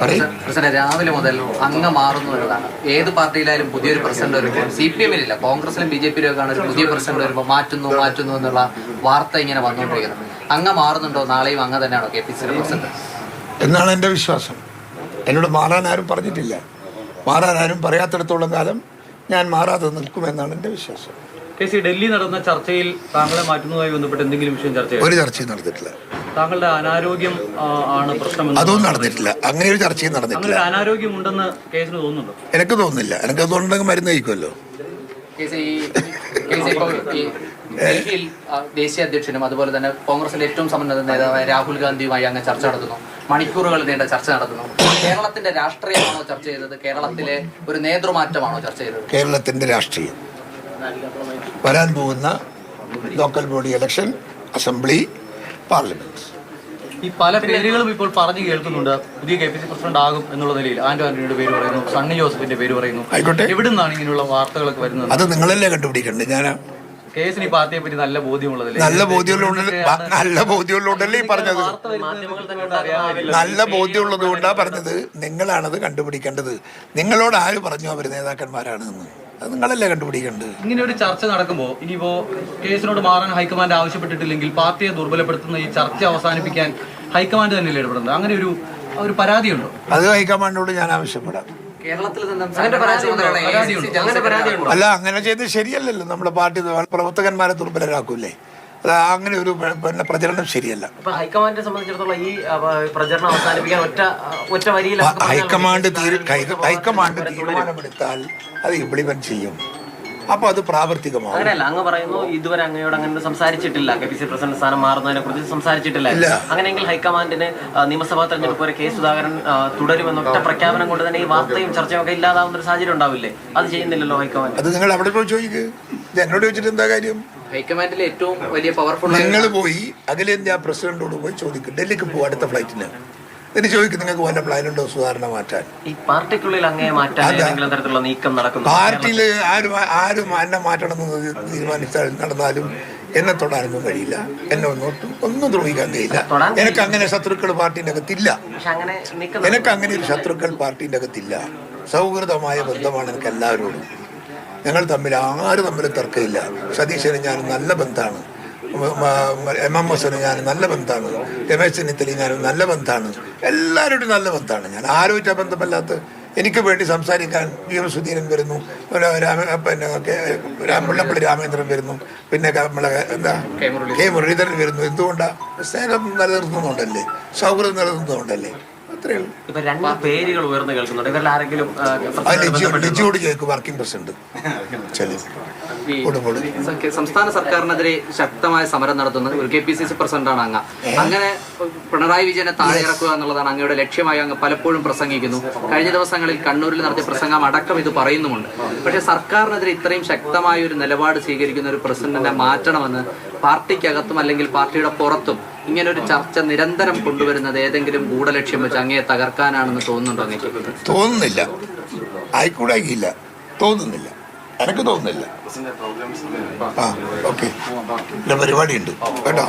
President രാവിലെ മുതൽ അങ്ങ് മാറുന്നു എന്നതാണ്. ഏത് പാർട്ടിയിലായാലും പുതിയൊരു പ്രസിഡന്റ് വരുമ്പോൾ സി പി എമ്മിലില്ല കോൺഗ്രസിലും ബി ജെ പിയിലും ഒരു പുതിയ പ്രസിഡന്റ് വരുമ്പോൾ മാറ്റുന്നു മാറ്റുന്നു എന്നുള്ള വാർത്ത ഇങ്ങനെ വന്നുകൊണ്ടിരിക്കുന്നത്. അങ്ങ് മാറുന്നുണ്ടോ? നാളെയും അങ്ങ് തന്നെയാണോ കെ പി സിയുടെ പ്രസിഡന്റ്? എന്നാണ് എന്റെ വിശ്വാസം. എന്നോട് മാറാൻ ആരും പറഞ്ഞിട്ടില്ല. മാറാൻ ആരും പറയാത്തിടത്തോളം കാലം ഞാൻ മാറാതെ നിൽക്കുമെന്നാണ് എന്റെ വിശ്വാസം. ഡൽഹി നടന്ന ചർച്ചയിൽ താങ്കളെ മാറ്റുന്നതുമായി ബന്ധപ്പെട്ട് എന്തെങ്കിലും വിഷയം ചർച്ച ചെയ്തു ഒരു ചർച്ചയും നടന്നിട്ടില്ല. താങ്കളുടെ അനാരോഗ്യം ആണ് പ്രശ്നമെന്ന് അതൊന്നും നടന്നിട്ടില്ല. അങ്ങനെ ഒരു ചർച്ചയും നടന്നിട്ടില്ല. അനാരോഗ്യം ഉണ്ടെന്ന് കേസിന് തോന്നുന്നുണ്ടോ? എനിക്ക് തോന്നുന്നില്ല. എനിക്ക് തോന്നുന്നുണ്ടെങ്കിൽ മരുന്ന് കഴിക്കുമല്ലോ. ഡൽഹിയിൽ ദേശീയ അധ്യക്ഷനും അതുപോലെ തന്നെ കോൺഗ്രസിന്റെ ഏറ്റവും സമ്പന്ന നേതാവായ രാഹുൽ ഗാന്ധിയുമായി അങ്ങ് ചർച്ച നടത്തുന്നു. മണിക്കൂറുകൾ നീണ്ട ചർച്ച നടത്തുന്നു. കേരളത്തിന്റെ രാഷ്ട്രീയമാണോ ചർച്ച ചെയ്തത്? കേരളത്തിലെ ഒരു നേതൃമാറ്റമാണോ ചർച്ച ചെയ്തത്? കേരളത്തിന്റെ രാഷ്ട്രീയം. വരാൻ പോകുന്ന local body election assembly parliament. ഈ പല പേരുകളും ഇപ്പോൾ പറഞ്ഞു കേൾക്കുന്നുണ്ട്. പുതിയ കെ പി സി പ്രസിഡന്റ് ആകും എന്നുള്ള നിലയിൽ ആന്റോ ആന്റണിയുടെ പേര് പറയുന്നു സണ്ണി ജോസഫിന്റെ പേര് പറയുന്നു. ആയിക്കോട്ടെ. എവിടെ നിന്നാണ് ഇങ്ങനെയുള്ള വാർത്തകളൊക്കെ വരുന്നത്? അത് നിങ്ങളല്ലേ കണ്ടുപിടിക്കേണ്ടത്? ഞാൻ കേസിന് ഈ പാർട്ടിയെ പറ്റി നല്ല ബോധ്യമുള്ളതല്ലേ? നല്ല ബോധ്യമുള്ളതുകൊണ്ട് നല്ല ബോധ്യമുള്ളതുകൊണ്ടല്ലേ ഈ പറഞ്ഞത്? നല്ല ബോധ്യമുള്ളത് കൊണ്ടാ പറഞ്ഞത്. നിങ്ങളാണത് കണ്ടുപിടിക്കേണ്ടത്. നിങ്ങളോട് ആര് പറഞ്ഞു അവർ നേതാക്കന്മാരാണെന്ന്? അത് നിങ്ങളല്ലേ കണ്ടുപിടിക്കേണ്ടത്? ഇങ്ങനെ ഒരു ചർച്ച നടക്കുമ്പോൾ ഇനിയിപ്പോ കേസിനോട് മാറാൻ ഹൈക്കമാൻഡ് ആവശ്യപ്പെട്ടിട്ടില്ലെങ്കിൽ പാർട്ടിയെ ദുർബലപ്പെടുത്തുന്ന ഈ ചർച്ച അവസാനിപ്പിക്കാൻ ഹൈക്കമാൻഡ് തന്നെയല്ലേ ഇടപെടുന്നത് അങ്ങനെ ഒരു ഒരു പരാതിയുണ്ടോ? അത് ഹൈക്കമാൻഡിനോട് ഞാൻ ആവശ്യപ്പെടാം. കേരളത്തിൽ അല്ല അങ്ങനെ ചെയ്ത് ശരിയല്ലല്ലോ. നമ്മുടെ പാർട്ടി പ്രവർത്തകന്മാരെ ദുർബലരാക്കൂലേ അത് അങ്ങനെ ഒരു പിന്നെ പ്രചരണം ശരിയല്ല. ഹൈക്കമാൻഡിനെ സംബന്ധിച്ചിടത്തോളം ഈ പ്രചരണം അവസാനിപ്പിക്കാൻ ഒറ്റ ഒറ്റ വരിയിൽ ഹൈക്കമാൻഡ് ഹൈക്കമാൻഡ് തീരുമാനമെടുത്താൽ അത് ഇംപ്ലിമെന്റ് ചെയ്യും. അപ്പൊ അത് പ്രാവർത്തികമാവും. അങ്ങനെയല്ല അങ്ങ് പറയുന്നു ഇതുവരെ അങ്ങയോട് അങ്ങനെ സംസാരിച്ചിട്ടില്ല. കെ പി സി പ്രസിഡന്റ് സ്ഥാനം മാറുന്നതിനെ കുറിച്ച് സംസാരിച്ചിട്ടില്ല. അങ്ങനെയെങ്കിൽ ഹൈക്കമാൻഡിന് നിയമസഭാ തെരഞ്ഞെടുപ്പ് വരെ കെ സുധാകരൻ തുടരുമെന്ന ഒറ്റ പ്രഖ്യാപനം കൊണ്ട് തന്നെ ഈ വാർത്തയും ചർച്ചയും ഒക്കെ ഇല്ലാതാവുന്ന ഒരു സാഹചര്യം ഉണ്ടാവില്ലേ? അത് ചെയ്യുന്നില്ലല്ലോ ഹൈക്കമാൻഡ്. അത് നിങ്ങൾ അവിടെ പോയി ചോദിക്കുക എന്നോട് ചോദിച്ചിട്ട് എന്താ കാര്യം? ഹൈക്കമാൻഡിലെ ഏറ്റവും വലിയ പവർഫുൾ നിങ്ങൾ പോയി അഖിലേന്ത്യാ പ്രസിഡന്റോട് പോയി ചോദിക്കും. ഡൽഹിക്ക് പോകും അടുത്ത ഫ്ലൈറ്റിന് എന്നിട്ട് ചോദിക്കും നിങ്ങൾക്ക് വല്ല പ്ലാനുണ്ടോ സുധാരണ മാറ്റാൻ? ഈ പാർട്ടിക്കുള്ളിൽ അങ്ങേ മാറ്റാൻ അതാ. ഏതെങ്കിലും തരത്തിലുള്ള നീക്കം നടക്കുന്നു. പാർട്ടിയിൽ ആരും ആരും എന്നെ മാറ്റണമെന്ന് തീരുമാനിച്ചാൽ നടന്നാലും എന്നെ തൊടാനൊന്നും കഴിയില്ല. എന്നെ ഒന്നും ഒന്നും ദ്രോഹിക്കാൻ കഴിയില്ല. എനിക്ക് അങ്ങനെ ശത്രുക്കൾ പാർട്ടിന്റെ അകത്തില്ല. എനിക്ക് അങ്ങനെ ഒരു ശത്രുക്കൾ പാർട്ടിന്റെ അകത്തില്ല. സൗഹൃദമായ ബന്ധമാണ് എനിക്ക് എല്ലാവരോടും. ഞങ്ങൾ തമ്മിൽ ആരും തമ്മിൽ തർക്കമില്ല. സതീശന് ഞാൻ നല്ല ബന്ധമാണ്. എം എം എസിന് ഞാൻ നല്ല ബന്ധമാണ്. രമേശ് ചെന്നിത്തലി ഞാൻ നല്ല ബന്ധമാണ്. എല്ലാവരോടും നല്ല ബന്ധമാണ്. ഞാൻ ആരുമായിട്ട് ബന്ധമല്ലാത്ത എനിക്ക് വേണ്ടി സംസാരിക്കാൻ വി എം സുധീരൻ വരുന്നു. പിന്നെ രാമ പിന്നെ കെ- മുല്ലപ്പള്ളി രാമേന്ദ്രൻ വരുന്നു. പിന്നെ നമ്മളെ എന്താ? കെ മുരളീധരൻ. വരുന്നു. എന്തുകൊണ്ടാണ് സ്നേഹം നിലനിർത്തുന്നുണ്ടല്ലേ സൗഹൃദം നിലനിർത്തുന്നുണ്ടല്ലേ ഇപ്പൊ രണ്ട് പേരുകൾ ഉയർന്നു കേൾക്കുന്നുണ്ട്. ഇവരിൽ ആരെങ്കിലും ലിജിയോട് ചോദിക്കും വർക്കിംഗ് പ്രസിഡന്റ്. സംസ്ഥാന സർക്കാരിനെതിരെ ശക്തമായ സമരം നടത്തുന്നത് ഒരു കെ പി സി സി പ്രസിഡന്റാണ് അങ്ങ്. അങ്ങനെ പിണറായി വിജയനെ താഴെ ഇറക്കുക എന്നുള്ളതാണ് അങ്ങയുടെ ലക്ഷ്യമായി അങ്ങ് പലപ്പോഴും പ്രസംഗിക്കുന്നു. കഴിഞ്ഞ ദിവസങ്ങളിൽ കണ്ണൂരിൽ നടത്തിയ പ്രസംഗം അടക്കം ഇത് പറയുന്നുമുണ്ട്. പക്ഷേ സർക്കാരിനെതിരെ ഇത്രയും ശക്തമായ ഒരു നിലപാട് സ്വീകരിക്കുന്ന ഒരു പ്രസിഡന്റിനെ മാറ്റണമെന്ന് പാർട്ടിക്കകത്തും അല്ലെങ്കിൽ പാർട്ടിയുടെ പുറത്തും ഇങ്ങനെ ഒരു ചർച്ച നിരന്തരം കൊണ്ടുവരുന്നത് ഏതെങ്കിലും ഗൂഢലക്ഷ്യം വെച്ച് അങ്ങേ തകർക്കാനാണെന്ന് തോന്നുന്നുണ്ടോ അങ്ങേക്ക്? തോന്നുന്നില്ല. ആയിക്കൂടായില്ല തോന്നുന്നില്ല. എനിക്ക് തോന്നുന്നില്ല. ആ ഓക്കെ. പരിപാടിയുണ്ട്. കേട്ടോ?